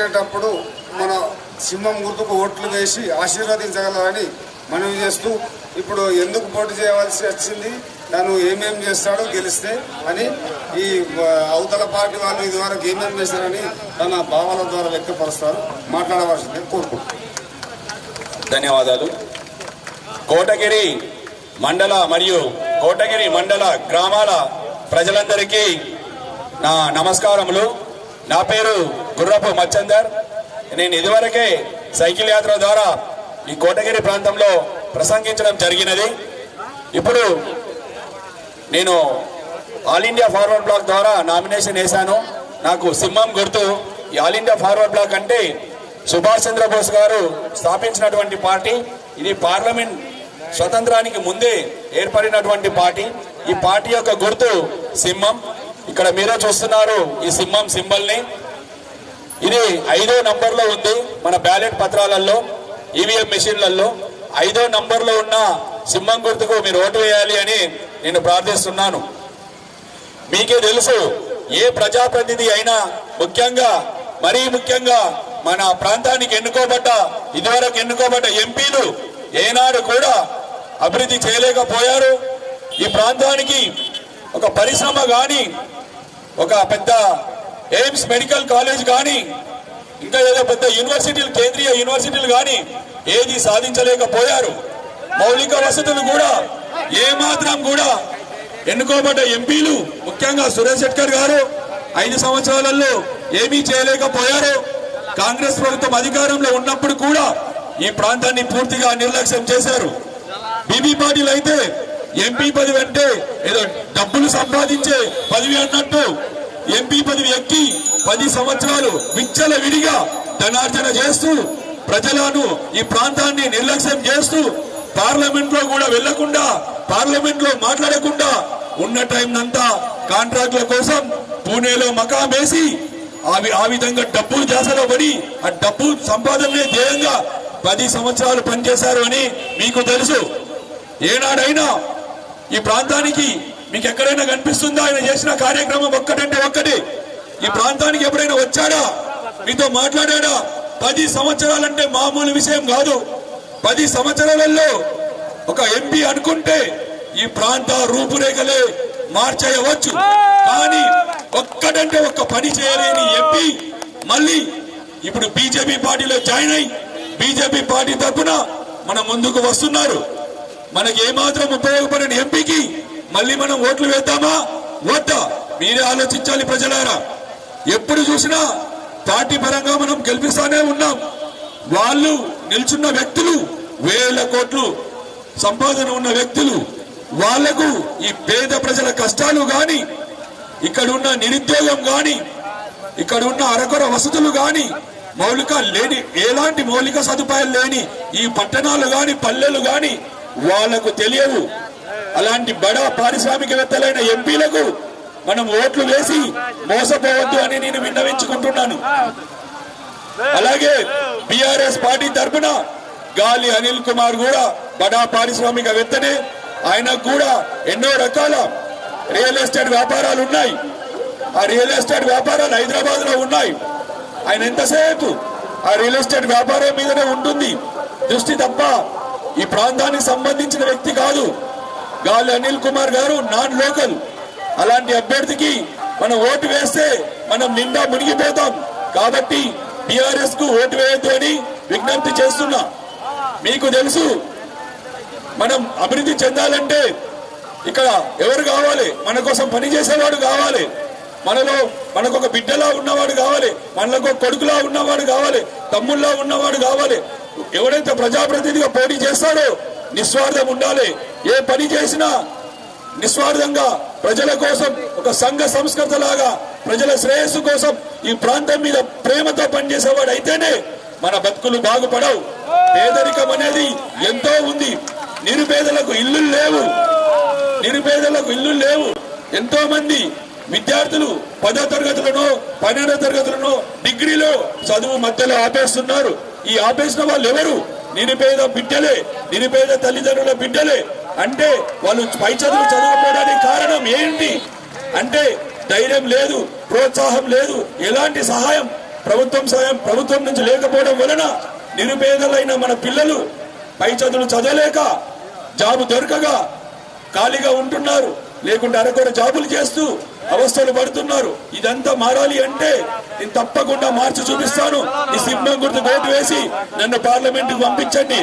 జరిగేటప్పుడు మన సింహం గుర్తుకు ఓట్లు వేసి ఆశీర్వదించగలరని మనవి చేస్తూ ఇప్పుడు ఎందుకు పోటీ చేయవలసి వచ్చింది తను ఏమేం చేస్తాడో గెలిస్తే అని ఈ అవతల పార్టీ వాళ్ళు ఇదివరకు ఏమేం చేశారని తన భావాల ద్వారా వ్యక్తపరుస్తారు. మాట్లాడవలసిందే కోరుకుంటున్నాను. ధన్యవాదాలు. కోటగిరి మండల మరియు కోటగిరి మండల గ్రామాల ప్రజలందరికీ నా నమస్కారములు. నా పేరు గుర్రపు మచ్చందర్. నేను ఇదివరకే సైకిల్ యాత్ర ద్వారా ఈ కోటగిరి ప్రాంతంలో ప్రసంగించడం జరిగినది. ఇప్పుడు నేను ఆల్ ఇండియా ఫార్వర్డ్ బ్లాక్ ద్వారా నామినేషన్ వేశాను. నాకు సింహం గుర్తు. ఈ ఆల్ ఇండియా ఫార్వర్డ్ బ్లాక్ అంటే సుభాష్ చంద్రబోస్ గారు స్థాపించినటువంటి పార్టీ. ఇది పార్లమెంట్ స్వతంత్రానికి ముందే ఏర్పడినటువంటి పార్టీ. ఈ పార్టీ యొక్క గుర్తు సింహం. ఇక్కడ మీరే చూస్తున్నారు ఈ సింహం సింబల్ని. ఇది ఐదో నంబర్లో ఉంది మన బ్యాలెట్ పత్రాలలో ఈవీఎం మెషిన్లలో ఐదో నంబర్లో ఉన్న సింహం గుర్తుకు మీరు ఓటు వేయాలి అని నేను ప్రార్థిస్తున్నాను. మీకే తెలుసు ఏ ప్రజాప్రతినిధి అయినా ముఖ్యంగా మరీ ముఖ్యంగా మన ప్రాంతానికి ఎన్నుకోబడ్డ ఇదివరకు ఎన్నుకోబడ్డ ఎంపీలు ఏనాడు కూడా అభివృద్ధి చేయలేకపోయారు. ఈ ప్రాంతానికి ఒక పరిశ్రమ కానీ ఒక పెద్ద ఎయిమ్స్ మెడికల్ కాలేజ్ కానీ ఇంకా ఏదో పెద్ద యూనివర్సిటీలు కేంద్రీయ యూనివర్సిటీలు కానీ ఏది సాధించలేకపోయారు. మౌలిక వసతులు కూడా ఏమాత్రం కూడా ఎన్నుకోబడ్డ ఎంపీలు ముఖ్యంగా సురేష్ శెట్కర్ గారు ఐదు సంవత్సరాలలో ఏమీ చేయలేకపోయారు. కాంగ్రెస్ ప్రభుత్వం అధికారంలో ఉన్నప్పుడు కూడా ఈ ప్రాంతాన్ని పూర్తిగా నిర్లక్ష్యం చేశారు. బీబీ పార్టీలు అయితే ఎంపీ పదవి అంటే ఏదో డబ్బులు సంపాదించే పదవి అన్నట్టు ఎంపీ పదవి ఎక్కి పది సంవత్సరాలు విచ్చల విడిగా ధనార్జన చేస్తూ ప్రజలను ఈ ప్రాంతాన్ని నిర్లక్ష్యం చేస్తూ పార్లమెంట్లో కూడా వెళ్ళకుండా పార్లమెంట్లో మాట్లాడకుండా ఉన్న టైం అంతా కాంట్రాక్ట్ల కోసం పూణేలో మకాం వేసి ఆ ఆ విధంగా డబ్బులు జాసలో పడి ఆ డబ్బు సంపాదనలే ధ్యేయంగా పది సంవత్సరాలు పనిచేశారు అని మీకు తెలుసు. ఏనాడైనా ఈ ప్రాంతానికి మీకు ఎక్కడైనా కనిపిస్తుందా? ఆయన చేసిన కార్యక్రమం ఒక్కటంటే ఒక్కటి. ఈ ప్రాంతానికి ఎప్పుడైనా వచ్చాడా? మీతో మాట్లాడాడా? పది సంవత్సరాలంటే మామూలు విషయం కాదు. పది సంవత్సరాలలో ఒక ఎంపీ అనుకుంటే ఈ ప్రాంత రూపురేఖలే మార్చేయవచ్చు. కానీ ఒక్కటంటే ఒక్క పని చేయలేని ఎంపీ మళ్ళీ ఇప్పుడు బీజేపీ పార్టీలో జాయిన్ అయి బీజేపీ పార్టీ తరఫున మన ముందుకు వస్తున్నారు. మనకి ఏమాత్రం ఉపయోగపడని ఎంపీకి మళ్ళీ మనం ఓట్లు వేద్దామా? ఓట మీరే ఆలోచించాలి ప్రజలారా. ఎప్పుడు చూసినా పార్టీ పరంగా మనం గెలిపిస్తానే ఉన్నాం. వాళ్ళు నిల్చున్న వ్యక్తులు వేల కోట్లు సంపాదన ఉన్న వ్యక్తులు వాళ్ళకు ఈ పేద ప్రజల కష్టాలు గాని ఇక్కడ ఉన్న నిరుద్యోగం గాని ఇక్కడ ఉన్న అరకొర వసతులు గాని మౌలిక లేని ఎలాంటి మౌలిక సదుపాయాలు లేని ఈ పట్టణాలు గాని పల్లెలు గాని వాళ్ళకు తెలియవు. అలాంటి బడా పారిశ్రామికవేత్తలైన ఎంపీలకు మనం ఓట్లు వేసి మోసపోవద్దు అని నేను విన్నవించుకుంటున్నాను. అలాగే బిఆర్ఎస్ పార్టీ తరఫున గాలి అనిల్ కుమార్ కూడా బడా పారిశ్రామికవేత్తనే. ఆయనకు కూడా ఎన్నో రకాల రియల్ ఎస్టేట్ వ్యాపారాలు ఉన్నాయి. ఆ రియల్ ఎస్టేట్ వ్యాపారాలు హైదరాబాద్లో ఉన్నాయి. ఆయన ఎంతసేపు ఆ రియల్ ఎస్టేట్ వ్యాపారం మీదనే ఉంటుంది? దృష్టి తప్ప ఈ ప్రాంతానికి సంబంధించిన వ్యక్తి కాదు. గాలి అనిల్ కుమార్ గారు నాన్ లోకల్. అలాంటి అభ్యర్థికి మనం ఓటు వేస్తే మనం నిండా మునిగిపోతాం. కాబట్టి టిఆర్ఎస్కు ఓటు వేయద్దు అని విజ్ఞప్తి చేస్తున్నా. మీకు తెలుసు మనం అభివృద్ధి చెందాలంటే ఇక్కడ ఎవరు కావాలి? మన కోసం పని చేసేవాడు కావాలి. మనలో మనకు ఒక బిడ్డలా ఉన్నవాడు కావాలి. మనకు ఒక కొడుకులా ఉన్నవాడు కావాలి. తమ్ముళ్ళలా ఉన్నవాడు కావాలి. ఎవరైతే ప్రజాప్రతినిధిగా పోటీ చేస్తాడో నిస్వార్థం ఉండాలి. ఏ పని చేసినా నిస్వార్థంగా ప్రజల కోసం ఒక సంఘ సంస్కృత లాగా ప్రజల శ్రేయస్సు కోసం ఈ ప్రాంతం మీద ప్రేమతో పనిచేసేవాడు అయితేనే మన బతుకులు బాగుపడవు. పేదరికం అనేది ఎంతో ఉంది. నిరుపేదలకు ఇల్లు లేవు. నిరుపేదలకు ఇల్లు లేవు. ఎంతో మంది విద్యార్థులు పదో తరగతులను పన్నెండో తరగతులను డిగ్రీలో చదువు మధ్యలో ఆపేస్తున్నారు. ఈ ఆపేసిన వాళ్ళు ఎవరు నిరుపేద బిడ్డలే నిరుపేద తల్లిదండ్రుల బిడ్డలే. అంటే వాళ్ళు పై చదువు చదవకపోవడానికి కారణం ఏంటి? అంటే ధైర్యం లేదు ప్రోత్సాహం లేదు ఎలాంటి సహాయం? ప్రభుత్వం సహాయం ప్రభుత్వం నుంచి లేకపోవడం వలన నిరుపేదలైన మన పిల్లలు పై చదువులు చదవలేక జాబు దొరకగా ఖాళీగా ఉంటున్నారు లేకుంటే అరకొర జాబులు చేస్తూ అవస్థలు పడుతున్నారు. ఇదంతా మారాలి అంటే నేను తప్పకుండా మార్చి చూపిస్తాను. ఈ సింహం గుర్తు ఓటు వేసి నన్ను పార్లమెంట్ పంపించండి.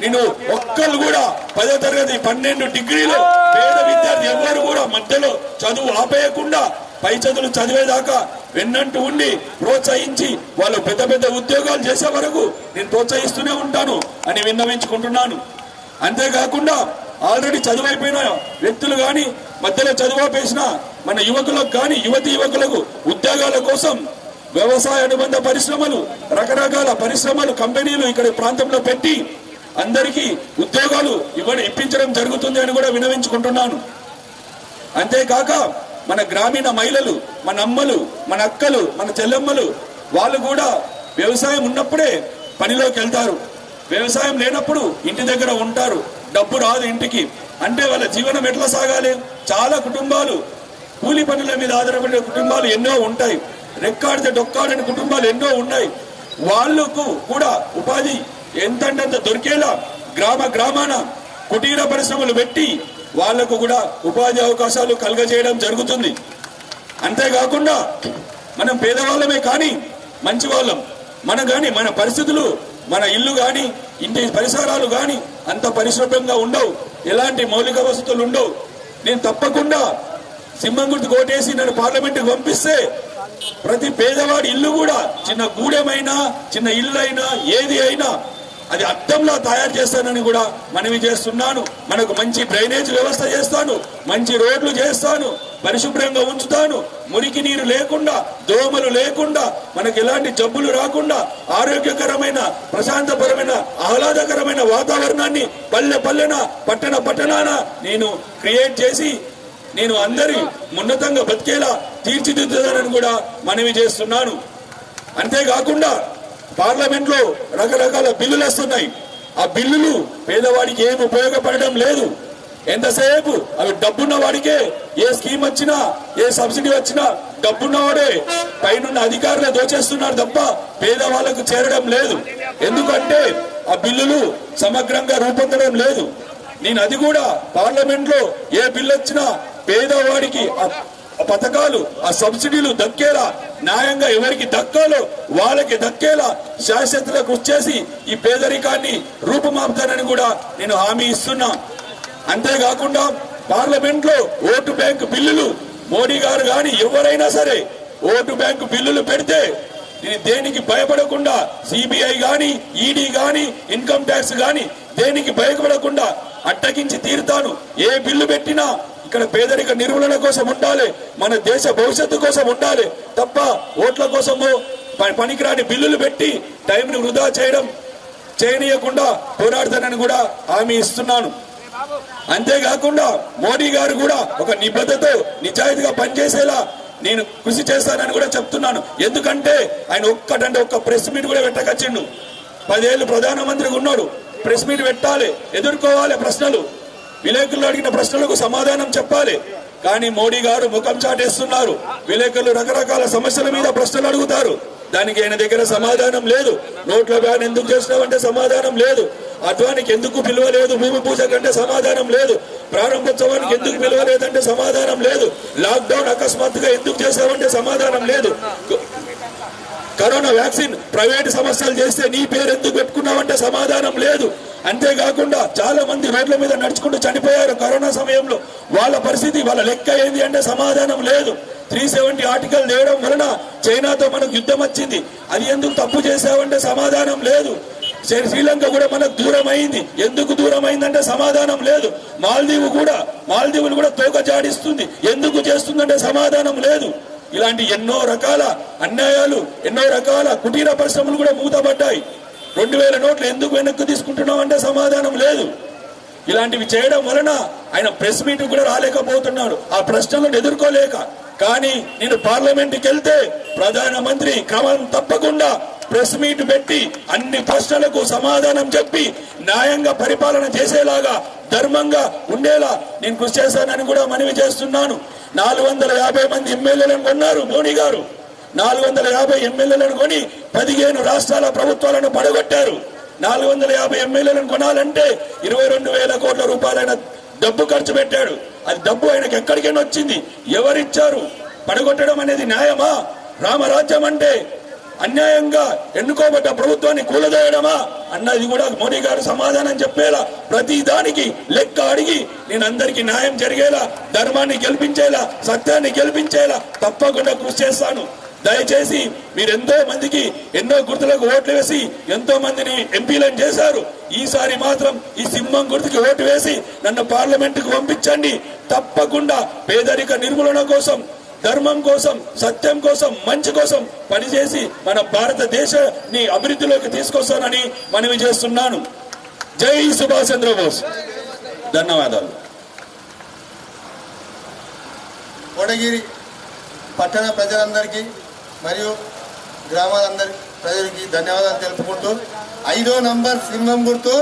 నేను ఒక్కళ్ళు కూడా పదో తరగతి పన్నెండు డిగ్రీలు పేద విద్యార్థి ఎవ్వరు కూడా మధ్యలో చదువు ఆపేయకుండా పై చదువులు చదివేదాకా వెన్నంటూ ఉండి ప్రోత్సహించి వాళ్ళు పెద్ద పెద్ద ఉద్యోగాలు చేసే వరకు నేను ప్రోత్సహిస్తూనే ఉంటాను అని విన్నవించుకుంటున్నాను. అంతేకాకుండా ఆల్రెడీ చదువైపోయిన వ్యక్తులు గాని మధ్యలో చదువాపేసిన మన యువకులకు గాని యువతి యువకులకు ఉద్యోగాల కోసం వ్యవసాయ అనుబంధ పరిశ్రమలు రకరకాల పరిశ్రమలు కంపెనీలు ఇక్కడ ప్రాంతంలో పెట్టి అందరికీ ఉద్యోగాలు ఇవ్వడం ఇప్పించడం జరుగుతుంది అని కూడా వినవించుకుంటున్నాను. అంతేకాక మన గ్రామీణ మహిళలు మన అమ్మలు మన అక్కలు మన చెల్లెమ్మలు వాళ్ళు కూడా వ్యవసాయం ఉన్నప్పుడే పనిలోకి వెళ్తారు. వ్యవసాయం లేనప్పుడు ఇంటి దగ్గర ఉంటారు. డబ్బు రాదు ఇంటికి. అంటే వాళ్ళ జీవనం ఎట్లా సాగాలి? చాలా కుటుంబాలు కూలి పనుల మీద ఆధారపడే కుటుంబాలు ఎన్నో ఉంటాయి. రెక్కాడితే డొక్కాడని కుటుంబాలు ఎన్నో ఉన్నాయి. వాళ్ళకు కూడా ఉపాధి ఎంతంటంత దొరికేలా గ్రామ గ్రామాన కుటీర పరిశ్రమలు పెట్టి వాళ్ళకు కూడా ఉపాధి అవకాశాలు కలగజేయడం జరుగుతుంది. అంతేకాకుండా మనం పేదవాళ్ళమే కానీ మంచి వాళ్ళం మన కానీ మన పరిస్థితులు మన ఇల్లు గాని ఇంటి పరిసరాలు గాని అంత పరిశుభ్రంగా ఉండవు. ఎలాంటి మౌలిక వసతులు ఉండవు. నేను తప్పకుండా సింహం గుర్తు కోటేసి నన్ను పార్లమెంట్కి పంపిస్తే ప్రతి పేదవాడి ఇల్లు కూడా చిన్న గూడెమైనా చిన్న ఇల్లు అయినా ఏది అయినా అది అద్దంలా తయారు చేస్తానని కూడా మనవి చేస్తున్నాను. మనకు మంచి డ్రైనేజ్ వ్యవస్థ చేస్తాను. మంచి రోడ్లు చేస్తాను. పరిశుభ్రంగా ఉంచుతాను. మురికి నీరు లేకుండా దోమలు లేకుండా మనకు ఎలాంటి జబ్బులు రాకుండా ఆరోగ్యకరమైన ప్రశాంతపరమైన ఆహ్లాదకరమైన వాతావరణాన్ని పల్లె పల్లెన పట్టణ పట్టణాన నేను క్రియేట్ చేసి నేను అందరి ఉన్నతంగా బతికేలా తీర్చిదిద్దుతానని కూడా మనవి చేస్తున్నాను. అంతేకాకుండా పార్లమెంట్లో రకరకాల బిల్లులు వస్తున్నాయి. ఆ బిల్లులు పేదవాడికి ఏమి ఉపయోగపడడం లేదు. ఎంతసేపు అవి డబ్బున్న వాడికే ఏ స్కీమ్ వచ్చినా ఏ సబ్సిడీ వచ్చినా డబ్బున్నవాడే పైనున్న అధికారులే దోచేస్తున్నారు తప్ప పేదవాళ్ళకు చేరడం లేదు. ఎందుకంటే ఆ బిల్లులు సమగ్రంగా రూపొందడం లేదు. నేను అది కూడా పార్లమెంట్లో ఏ బిల్లు వచ్చినా పేదవాడికి పథకాలు ఆ సబ్సిడీలు దక్కేలా న్యాయంగా ఎవరికి దక్కాలో వాళ్ళకి దక్కేలా శాశ్వతగా కృషి చేసి ఈ పేదరికాన్ని రూపుమాపుతానని కూడా నేను హామీ ఇస్తున్నా. అంతేకాకుండా పార్లమెంట్లో ఓటు బ్యాంకు బిల్లులు మోడీ గారు గాని ఎవరైనా సరే ఓటు బ్యాంకు బిల్లులు పెడితే నేను దేనికి భయపడకుండా సిబిఐ గాని ఈడీ గాని ఇన్కమ్ ట్యాక్స్ గాని దేనికి భయపడకుండా అట్టగించి తీరుతాను. ఏ బిల్లు పెట్టినా ఇక్కడ పేదరిక నిర్మూలన కోసం ఉండాలి మన దేశ భవిష్యత్తు కోసం ఉండాలి. తప్ప ఓట్ల కోసము పనికిరాని బిల్లులు పెట్టి టైంని వృధా చేయడం చేయనీయకుండా పోరాడతానని కూడా హామీ ఇస్తున్నాను. అంతేకాకుండా మోడీ గారు కూడా ఒక నిబద్ధతో నిజాయితీగా పనిచేసేలా నేను కృషి చేస్తానని కూడా చెప్తున్నాను. ఎందుకంటే ఆయన ఒక్కటంటే ఒక్క ప్రెస్ మీట్ కూడా పెట్టకచ్చిండు. పదేళ్ళు ప్రధానమంత్రిగా ఉన్నాడు. ప్రెస్ మీట్ పెట్టాలి ఎదుర్కోవాలి ప్రశ్నలు. విలేకరులు అడిగిన ప్రశ్నలకు సమాధానం చెప్పాలి. కానీ మోడీ గారు ముఖం చాటేస్తున్నారు. విలేకరులు రకరకాల సమస్యల మీద ప్రశ్నలు అడుగుతారు. దానికి ఆయన దగ్గర సమాధానం లేదు. నోట్ల బ్యాన్ ఎందుకు చేసినామంటే సమాధానం లేదు. అద్వానికి ఎందుకు పిలవలేదు? భూమి పూజ కంటే సమాధానం లేదు. ప్రారంభోత్సవానికి ఎందుకు పిలవలేదంటే సమాధానం లేదు. లాక్డౌన్ అకస్మాత్తుగా ఎందుకు చేసామంటే సమాధానం లేదు. కరోనా వ్యాక్సిన్ ప్రైవేట్ సమస్యలు చేస్తే నీ పేరు ఎందుకు పెట్టుకున్నావంటే సమాధానం లేదు. అంతేకాకుండా చాలా మంది రోడ్ల మీద నడుచుకుంటూ చనిపోయారు కరోనా సమయంలో. వాళ్ళ పరిస్థితి వాళ్ళ లెక్క ఏంది అంటే సమాధానం లేదు. త్రీ సెవెంటీ ఆర్టికల్ తేవడం వలన చైనాతో మనకు యుద్ధం వచ్చింది. అది ఎందుకు తప్పు చేసావంటే సమాధానం లేదు. శ్రీ- శ్రీలంక కూడా మనకు దూరం అయింది ఎందుకు దూరం అయిందంటే సమాధానం లేదు. మాల్దీవు కూడా మాల్దీవులు కూడా తోక జాడిస్తుంది. ఎందుకు చేస్తుందంటే సమాధానం లేదు. ఇలాంటి ఎన్నో రకాల అన్యాయాలు ఎన్నో రకాల కుటీర పరిశ్రమలు కూడా మూతపడ్డాయి. రెండు వేల నోట్లు ఎందుకు వెనక్కి తీసుకుంటున్నాం అంటే సమాధానం లేదు. ఇలాంటివి చేయడం వలన ఆయన ప్రెస్ మీట్ కూడా రాలేకపోతున్నాడు. ఆ ప్రశ్నలను ఎదుర్కోలేక. కానీ నేను పార్లమెంట్కి వెళ్తే ప్రధానమంత్రి క్రమం తప్పకుండా ప్రెస్ మీట్ పెట్టి అన్ని ప్రశ్నలకు సమాధానం చెప్పి న్యాయంగా పరిపాలన చేసేలాగా ధర్మంగా ఉండేలా నేను కృషి చేశానని కూడా మనవి చేస్తున్నాను. నాలుగు వందల యాభై మంది ఎమ్మెల్యేలను కొన్నారు మోడీ గారు. నాలుగు వందల యాభై ఎమ్మెల్యేలను కొని పదిహేను రాష్ట్రాల ప్రభుత్వాలను పడగొట్టారు. నాలుగు వందల యాభై ఎమ్మెల్యేలను కొనాలంటే ఇరవై రెండు వేల కోట్ల రూపాయలైన డబ్బు ఖర్చు పెట్టాడు. అది డబ్బు ఆయనకి ఎక్కడికైనా వచ్చింది ఎవరిచ్చారు? పడగొట్టడం అనేది న్యాయమా? రామరాజ్యం అంటే అన్యాయంగా ఎన్నుకోబడ్డ ప్రభుత్వాన్ని కూలదేయడమా? అన్నది కూడా మోడీ గారు సమాధానం చెప్పేలా ప్రతి దానికి లెక్క అడిగి నేను అందరికీ న్యాయం జరిగేలా ధర్మాన్ని గెలిపించేలా సత్యాన్ని గెలిపించేలా తప్పకుండా కృషి చేస్తాను. దయచేసి మీరు ఎంతో మందికి ఎన్నో గుర్తులకు ఓట్లు వేసి ఎంతో మందిని ఎంపీలను చేశారు. ఈసారి మాత్రం ఈ సింహం గుర్తుకి ఓటు వేసి నన్ను పార్లమెంటుకు పంపించండి. తప్పకుండా పేదరిక నిర్మూలన కోసం ధర్మం కోసం సత్యం కోసం మంచి కోసం పనిచేసి మన భారతదేశాన్ని అభివృద్ధిలోకి తీసుకొస్తానని మనవి చేస్తున్నాను. జై సుభాష్ చంద్రబోస్. ధన్యవాదాలు. కోటగిరి పట్టణ ప్రజలందరికీ మరియు గ్రామాలందరి ప్రజలకి ధన్యవాదాలు తెలుపుకుంటూ ఐదో నంబర్ సింహం గుర్తు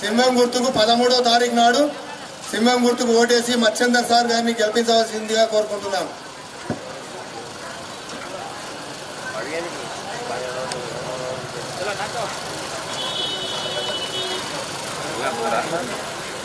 సింహం గుర్తుకు పదమూడో తారీఖు నాడు సింహం గుర్తుకు ఓటేసి మచ్చందర్ సార్ గారిని గెలిపించవలసిందిగా కోరుకుంటున్నాం Gracias.